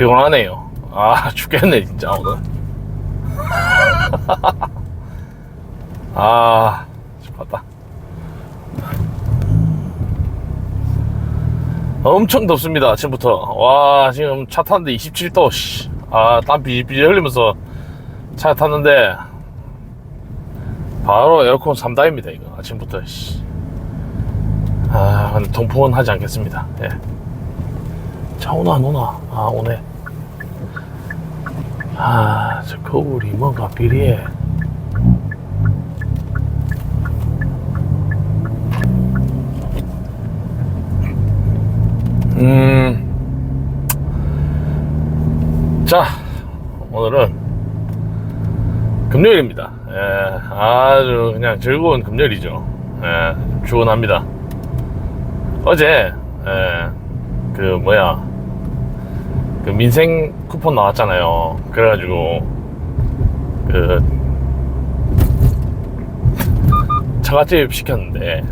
피곤하네요. 아, 죽겠네, 진짜, 오늘. 아, 죽겠다. 엄청 덥습니다, 아침부터. 와, 지금 차 탔는데 27도, 씨. 아, 땀 비질비질 흘리면서 차 탔는데, 바로 에어컨 3다입니다, 이거. 아침부터, 씨. 아, 통풍은 하지 않겠습니다. 예. 자, 오나, 안 오나? 아, 오네. 아, 저 거울이 뭔가 비리해. 음. 자, 오늘은 금요일입니다. 예, 아주 그냥 즐거운 금요일이죠. 예, 주원합니다. 어제, 예, 그, 뭐야, 그 민생 쿠폰 나왔잖아요. 그래가지고, 그, 처갓집 시켰는데,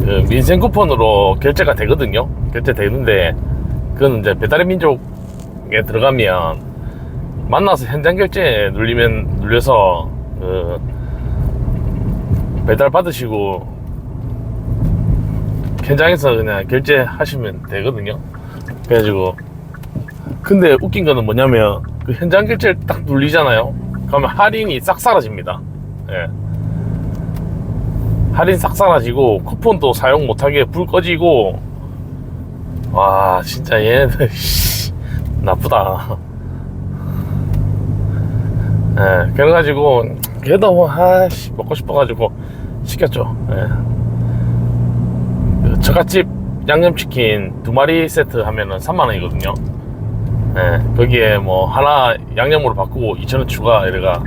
그 민생 쿠폰으로 결제가 되거든요. 결제 되는데, 그건 이제 배달의 민족에 들어가면, 만나서 현장 결제 눌리면, 눌려서, 그, 배달 받으시고, 현장에서 그냥 결제하시면 되거든요. 그래가지고, 근데 웃긴 거는 뭐냐면, 그 현장 결제를 딱 눌리잖아요. 그러면 할인이 싹 사라집니다. 예. 할인 싹 사라지고, 쿠폰도 사용 못하게 불 꺼지고, 와, 진짜 얘네들, 씨, 나쁘다. 예, 그래가지고, 그래도 뭐, 아씨, 먹고 싶어가지고, 시켰죠. 예. 그 처갓집 양념치킨 두 마리 세트 하면은 3만 원이거든요. 예, 거기에 뭐, 하나 양념으로 바꾸고 2,000원 추가, 이래가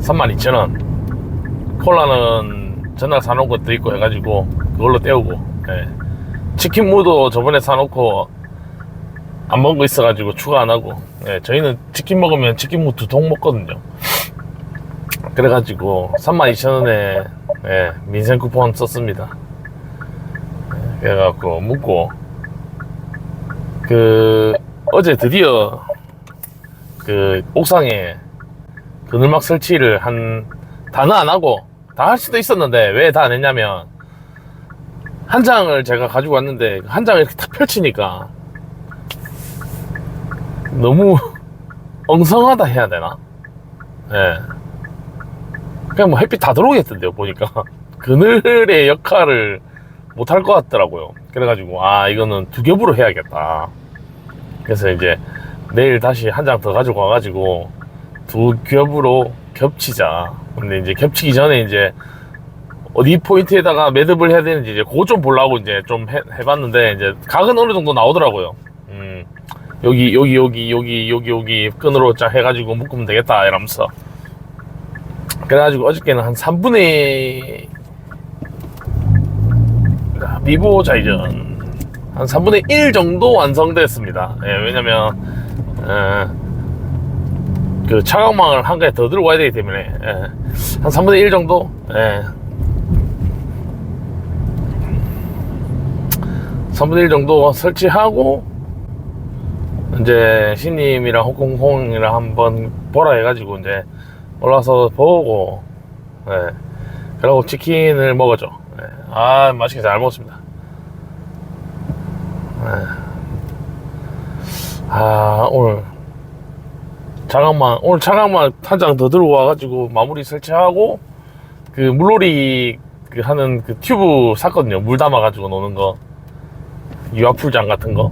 32,000원. 콜라는 전날 사놓은 것도 있고 해가지고, 그걸로 때우고, 예. 치킨 무도 저번에 사놓고, 안 먹은 거 있어가지고 추가 안 하고, 예, 저희는 치킨 먹으면 치킨 무 두 통 먹거든요. 그래가지고 32,000원에 예, 민생 쿠폰 썼습니다. 예, 그래갖고 묵고 그 어제 드디어 그 옥상에 그늘막 설치를 한 다는 안 하고 다 할 수도 있었는데 왜 다 안 했냐면 한 장을 제가 가지고 왔는데 한 장을 이렇게 탁 펼치니까 너무 엉성하다 해야 되나? 예. 그냥 뭐 햇빛 다 들어오겠던데요, 보니까. 그늘의 역할을 못 할 것 같더라고요. 그래가지고, 아, 이거는 두 겹으로 해야겠다. 그래서 이제 내일 다시 한 장 더 가지고 와가지고 두 겹으로 겹치자. 근데 이제 겹치기 전에 이제 어디 포인트에다가 매듭을 해야 되는지 이제 그거 좀 보려고 이제 좀 해, 해봤는데 이제 각은 어느 정도 나오더라고요. 음, 여기, 여기, 여기, 여기, 여기, 여기 끈으로 쫙 해가지고 묶으면 되겠다. 이러면서. 그래가지고 어저께는 한 3분의 미보 자 이전 한 3분의 1 정도 완성됐습니다. 예, 왜냐면 어, 그 차광망을 한 개 더 들고 와야 되기 때문에 예, 한 3분의 1 정도 예, 3분의 1 정도 설치하고 이제 신님이랑 홍콩홍이랑 한번 보라 해가지고 이제 올라서 보고 예. 그리고 치킨을 먹었죠 예. 아 맛있게 잘 먹었습니다 예. 아 오늘 차강만 오늘 차강만 한 장 더 들고 와가지고 마무리 설치하고 그 물놀이 그 하는 그 튜브 샀거든요. 물 담아가지고 노는 거. 유아풀장 같은 거.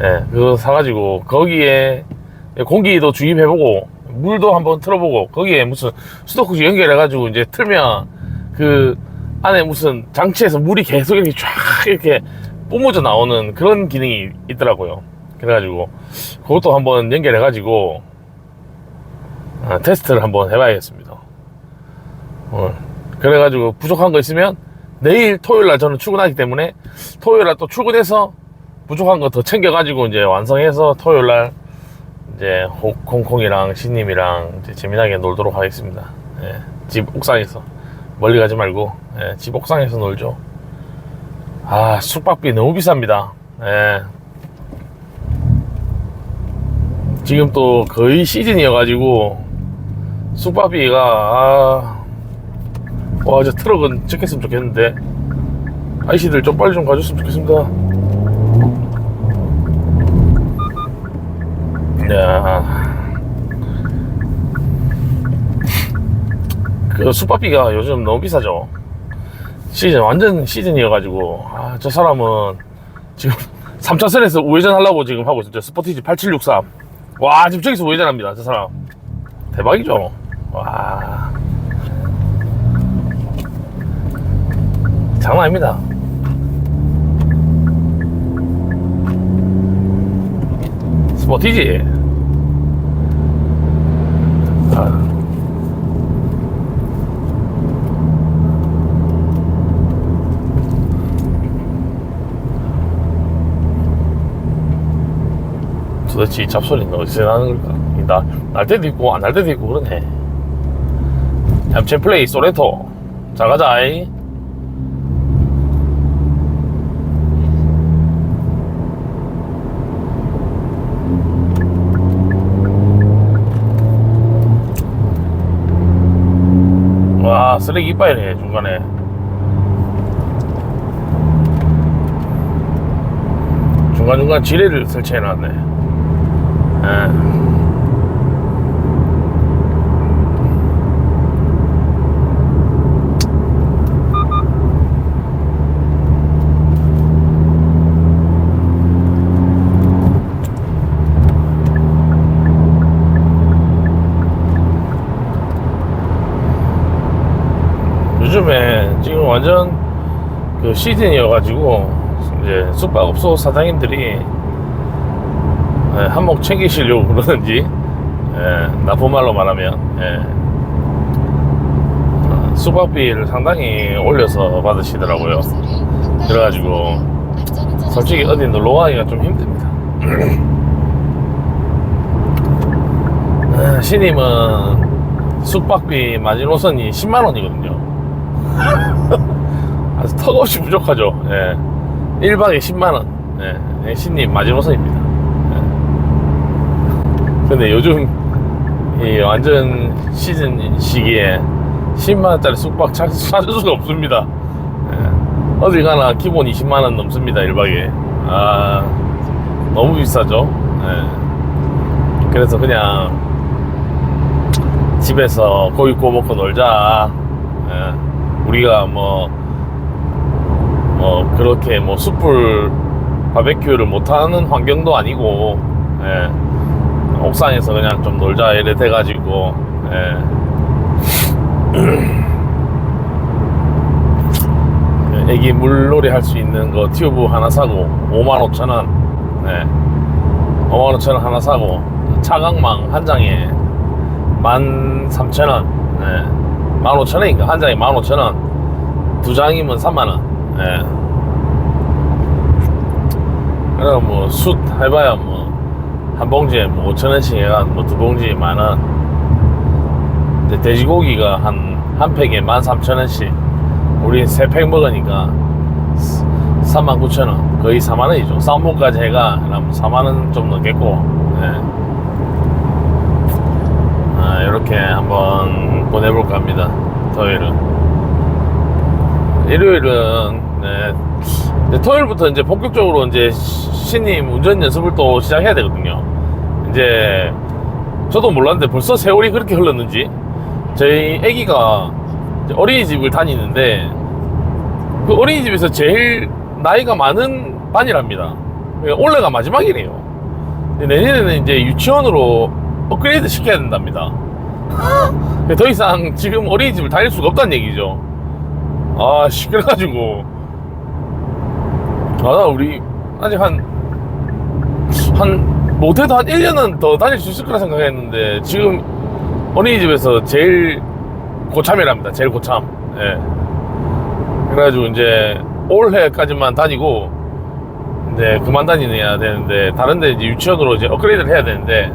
예, 그거 사가지고 거기에 공기도 주입해보고 물도 한번 틀어보고 거기에 무슨 수도꼭지 연결해가지고 이제 틀면 그 안에 무슨 장치에서 물이 계속 이렇게 쫙 이렇게 뿜어져 나오는 그런 기능이 있더라고요. 그래가지고 그것도 한번 연결해가지고 아, 테스트를 한번 해봐야겠습니다. 어, 그래가지고 부족한 거 있으면 내일 토요일 날 저는 출근하기 때문에 토요일 날 또 출근해서 부족한 거 더 챙겨가지고 이제 완성해서 토요일 날 이제 호- 홍콩이랑 신님이랑 재미나게 놀도록 하겠습니다. 예, 집 옥상에서 멀리 가지 말고 예, 집 옥상에서 놀죠. 아 숙박비 너무 비쌉니다. 예. 지금 또 거의 시즌이어 가지고 숙박비가 아, 와 이제 트럭은 찍혔으면 좋겠는데 아이씨들 좀 빨리 좀 가줬으면 좋겠습니다 야. 그 숙박비가 요즘 너무 비싸죠. 시즌 완전 시즌이어가지고 아, 저 사람은 지금 3차선에서 우회전 하려고 지금 하고 있어요. 스포티지 8763. 와 지금 저기서 우회전합니다. 저 사람 대박이죠. 와 장난 아닙니다. 스포티지. 도대체 이 잡소리는 어디서 나는 걸까? 나, 날 때도 있고 안 날 때도 있고 그러네 햄체 플레이 소레토 자 가자이 와 쓰레기 이빨이네 중간에 중간중간 지뢰를 설치해놨네 예. 요즘에 지금 완전 그 시즌이어가지고 이제 숙박업소 사장님들이 예, 한몫 챙기시려고 그러는지 예, 나쁜 말로 말하면 예, 어, 숙박비를 상당히 올려서 받으시더라고요. 그래가지고 솔직히 어디 놀러 가기가 좀 힘듭니다. 아, 신임은 숙박비 마지노선이 10만 원이거든요. 아주 턱없이 부족하죠. 예. 1박에 10만 원. 예. 신님 마지노선입니다. 예. 근데 요즘 이 완전 시즌 시기에 10만 원짜리 숙박 찾- 찾을 수가 없습니다. 예. 어딜 가나 기본 20만 원 넘습니다. 1박에. 아 너무 비싸죠. 예. 그래서 그냥 집에서 고기 구워 먹고 놀자. 예. 우리가 뭐, 뭐, 그렇게 뭐, 숯불 바베큐를 못하는 환경도 아니고, 예. 옥상에서 그냥 좀 놀자, 이래 돼가지고, 예. 그 애기 물놀이 할 수 있는 거 튜브 하나 사고, 55,000원, 예. 55,000원 하나 사고, 차광망 한 장에 13,000원, 예. 15,000원인가? 한 장에 15,000원. 두 장이면 3만원. 예. 그럼 뭐, 숯 해봐야 뭐, 한 봉지에 뭐 5,000원씩 해가 뭐두 봉지에 만원. 근데 돼지고기가 한, 한 팩에 13,000원씩. 우리 세 팩 먹으니까 39,000원. 거의 4만원이죠. 쌍봉까지 해가 그럼 4만원 좀 넘겠고. 예. 아, 이렇게 한번 보내볼까 합니다. 토요일은. 일요일은, 네. 토요일부터 이제 본격적으로 이제 시- 신임 운전 연습을 또 시작해야 되거든요. 이제, 저도 몰랐는데 벌써 세월이 그렇게 흘렀는지. 저희 이제 어린이집을 다니는데, 그 어린이집에서 제일 나이가 많은 반이랍니다. 그러니까 올해가 마지막이래요. 내년에는 이제 유치원으로 업그레이드 시켜야 된답니다. 더 이상 지금 어린이집을 다닐 수가 없다는 얘기죠. 아, 씨, 그래가지고. 아, 나 우리, 아직 한, 한, 못해도 한 1년은 더 다닐 수 있을 거라 생각했는데, 지금 어린이집에서 제일 고참이랍니다. 제일 고참. 예. 그래가지고 이제 올해까지만 다니고, 이제 그만 다니해야 되는데, 다른데 이제 유치원으로 이제 업그레이드를 해야 되는데,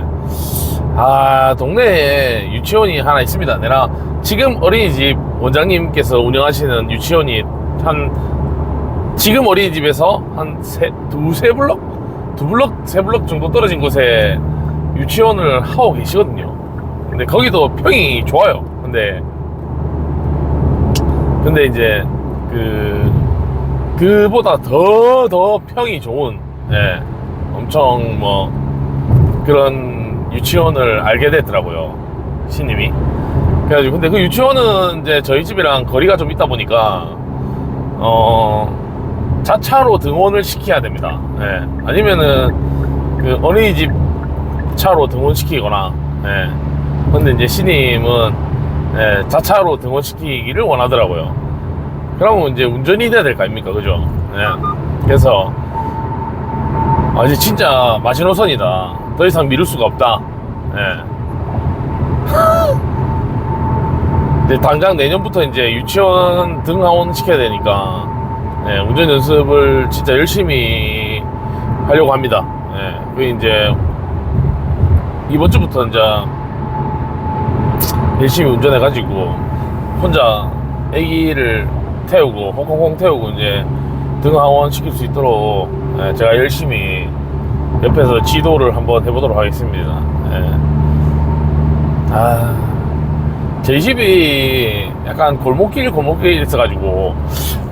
아, 동네에 유치원이 하나 있습니다. 내가 지금 어린이집 원장님께서 운영하시는 유치원이 한, 지금 어린이집에서 한 세, 두세 블럭? 두 블럭, 세 블럭 정도 떨어진 곳에 유치원을 하고 계시거든요. 근데 거기도 평이 좋아요. 근데 근데 이제 그 그보다 더 더 평이 좋은 예 엄청 뭐 그런 유치원을 알게 됐더라고요 신님이 그래가지고 근데 그 유치원은 이제 저희 집이랑 거리가 좀 있다 보니까 어 자차로 등원을 시켜야 됩니다. 예 아니면은 그 어린이집 차로 등원시키거나 예 근데 이제 신님은 예, 자차로 등원시키기를 원하더라고요. 그러면 이제 운전이 돼야 될 거 아닙니까? 그죠? 예 그래서 아 이제 진짜 마지노선이다. 더 이상 미룰 수가 없다. 예 근데 당장 내년부터 이제 유치원 등하원 시켜야 되니까 예, 운전 연습을 진짜 열심히 하려고 합니다 예, 그 이제 이번 주부터 이제 열심히 운전해가지고 혼자 아기를 태우고 홍콩홍 태우고 이제 등하원 시킬 수 있도록 예, 제가 열심히 옆에서 지도를 한번 해보도록 하겠습니다. 예. 아, 제 집이 약간 골목길 골목길 있어가지고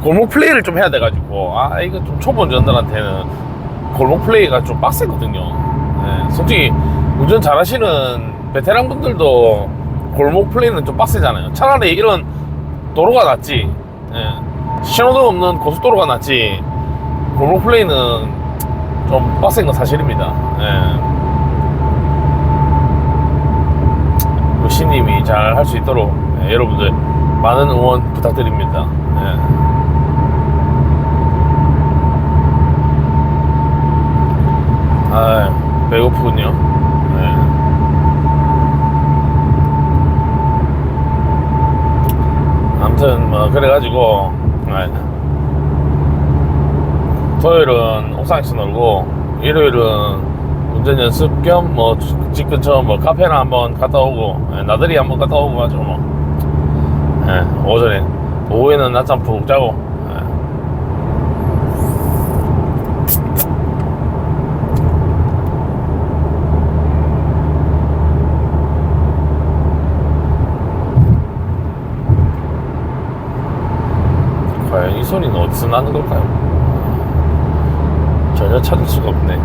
골목 플레이를 좀 해야 돼가지고 아 이거 좀 초보 운전들한테는 골목 플레이가 좀 빡세거든요. 예, 솔직히 운전 잘하시는 베테랑 분들도 골목 플레이는 좀 빡세잖아요. 차라리 이런 도로가 낫지. 예. 신호등 없는 고속도로가 낫지. 골목 플레이는 좀 빡센 건 사실입니다. 예. 우리 신님이 잘 할 수 있도록 예, 여러분들 많은 응원 부탁드립니다. 예. 아, 배고프군요. 예. 아무튼 뭐 그래가지고 예. 토요일은 옥상에서 놀고 일요일은 운전 연습 겸 뭐 집 근처 뭐 카페나 한번 갔다 오고 예, 나들이 한번 갔다 오고 하죠 뭐 예, 오전에 오후에는 낮잠 푹 자고 예. 과연 이 소리는 어디서 나는 걸까요? 전혀 찾을 수가 없네.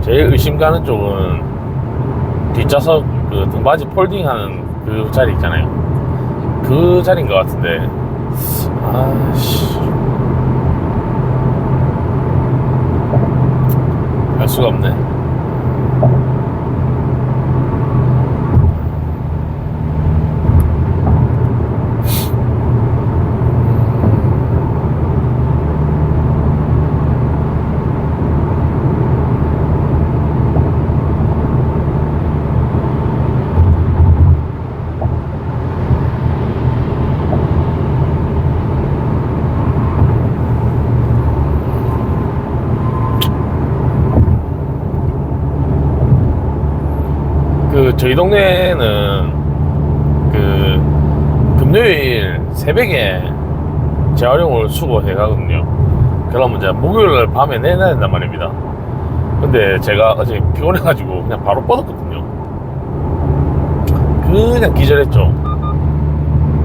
제일 의심 가는 쪽은 뒷좌석 그 등받이 폴딩하는 그 자리 있잖아요. 그 자리인 것 같은데. 아씨. 알 수가 없네. 그 저희 동네에는 그 금요일 새벽에 재활용을 수거해 가거든요. 그러면 이제 목요일 날 밤에 내놔야 된단 말입니다. 근데 제가 어제 피곤해가지고 그냥 바로 뻗었거든요. 그냥 기절했죠.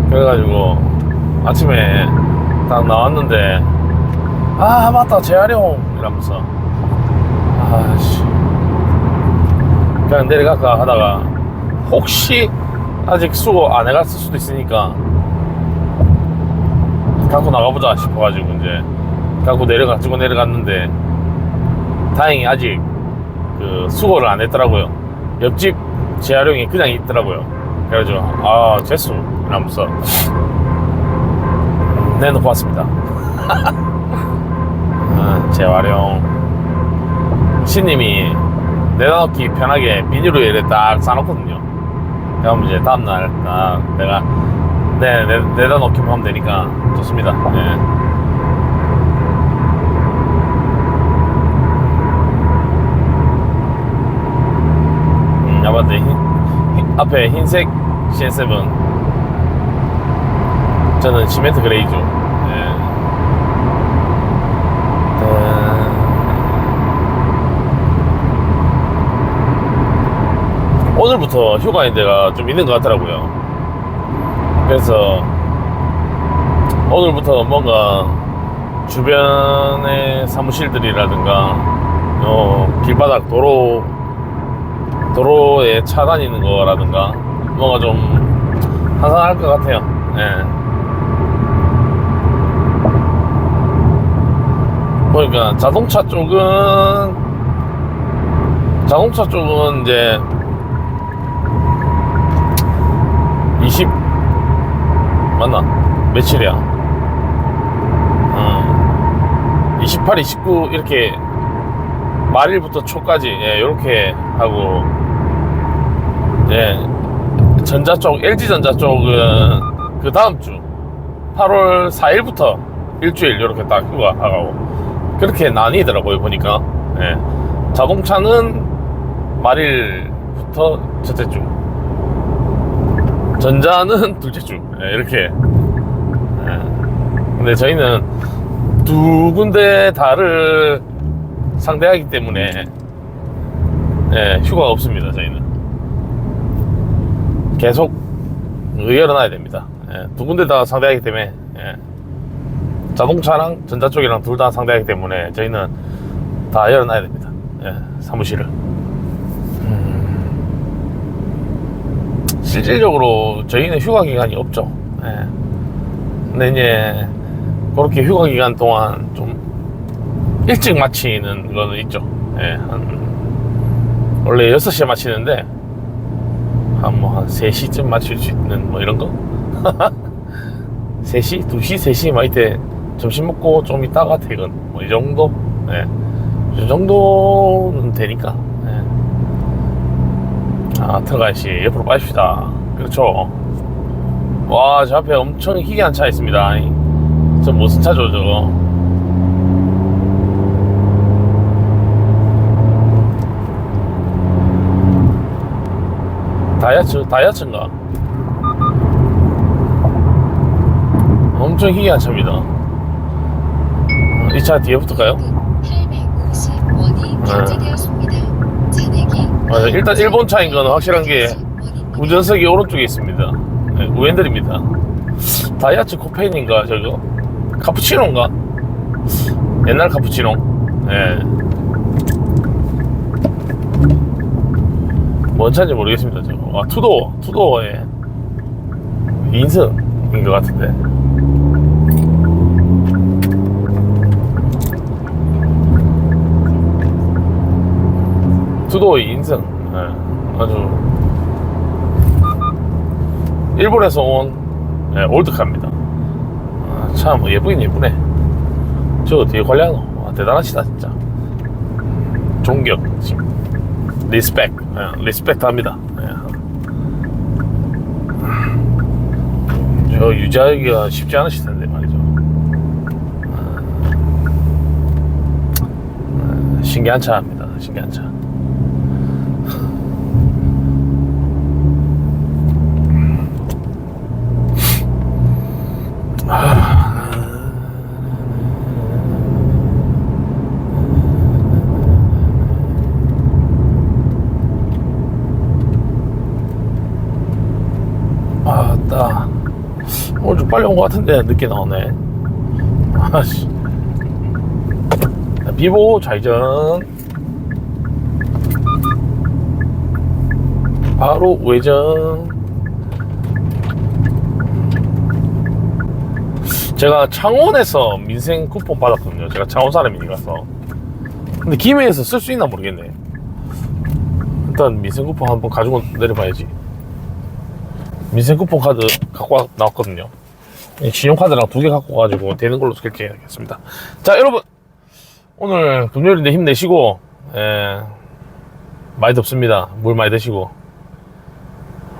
그래가지고 아침에 딱 나왔는데 아 맞다 재활용 이러면서 아씨 그냥 내려갈까 하다가 혹시 아직 수고 안 해갔을 수도 있으니까 갖고 나가보자 싶어가지고 이제 갖고 내려가지고 내려갔는데 다행히 아직 그 수고를 안 했더라고요. 옆집 재활용이 그냥 있더라고요. 그래가지고 아 재수. 이러면서 내놓고 왔습니다. 아, 재활용. 신님이 내다놓기 편하게 비닐로에 딱 싸놓거든요. 그럼 이제 다음날 딱 내가 네, 내, 내다 놓기만 하면 되니까 좋습니다. 네. 음, 아, 흰- 앞에 흰색 CN7. 저는 시멘트 그레이죠. 네. 오늘부터 휴가인 데가 좀 있는 것 같더라고요. 그래서 오늘부터 뭔가 주변의 사무실들이라든가 어, 길바닥 도로 도로에 차 다니는 거라든가 뭔가 좀 한산할 것 같아요. 예. 보니까 자동차 쪽은 자동차 쪽은 이제 20 맞나? 며칠이야? 어, 28, 29 이렇게 말일부터 초까지 예, 이렇게 하고 예, 전자 쪽 LG 전자 쪽은 그 다음 주 8월 4일부터 일주일 이렇게 딱 휴가 하고 그렇게 나뉘더라고요 보니까 예. 자동차는 말일부터 첫째 주 전자는 둘째 주 예, 이렇게 예. 근데 저희는 두 군데 다를 상대하기 때문에 예, 휴가가 없습니다 저희는 계속 의열어놔야 됩니다 예, 두 군데 다 상대하기 때문에 예. 자동차랑 전자 쪽이랑 둘 다 상대하기 때문에 저희는 다 열어놔야 됩니다. 예, 사무실을. 실질적으로 저희는 휴가 기간이 없죠. 예. 근데 이제 그렇게 휴가 기간 동안 좀 일찍 마치는 거는 있죠. 예, 한 원래 6시에 마치는데 한 뭐 한 3시쯤 마칠 수 있는 뭐 이런 거? 3시? 2시? 3시 막 이때 점심 먹고 좀 있다가 퇴근 뭐 이 정도 예. 이 정도는 되니까 예. 아 들어가야지 옆으로 빠집시다. 그렇죠? 와 저 앞에 엄청 희귀한 차 있습니다. 저 무슨 차죠 저거? 다이아츠 다이아츠인가? 엄청 희귀한 차입니다. 이 차 뒤에 붙을까요? 850원이 결제되었습니다. 맞아, 일단 일본 차인 건 확실한 게 운전석이 오른쪽에 있습니다. 네, 우엔들입니다. 다이아츠 코페인인가 저거? 카푸치노인가? 옛날 카푸치노. 예. 뭔 차인지 모르겠습니다. 저거. 아 투도어, 투도어의 인승인 것 같은데. 투도어 인승. 예, 아주 일본에서 온 예, 올드카입니다. 아, 참 예쁘긴 예쁘네. 저거 되게 관리하노. 와, 대단하시다 진짜. 존경, 리스펙, 예, 리스펙트 합니다. 예. 저 유지하기가 쉽지 않으실 텐데 말이죠. 아, 신기한 차입니다. 신기한 차. 아따 오늘 좀 빨리 온 것 같은데 늦게 나오네. 아씨. 비보 좌회전. 바로 우회전. 제가 창원에서 민생 쿠폰 받았거든요. 제가 창원 사람이니까서. 근데 김해에서 쓸 수 있나 모르겠네. 일단 민생 쿠폰 한번 가지고 내려봐야지. 민생 쿠폰 카드 갖고 와- 나왔거든요. 이 신용카드랑 두 개 갖고 가지고 되는 걸로 결제하겠습니다. 자, 여러분 오늘 금요일인데 힘내시고 예, 많이 덥습니다. 물 많이 드시고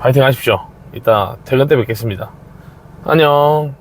화이팅 하십시오. 이따 퇴근 때 뵙겠습니다. 안녕.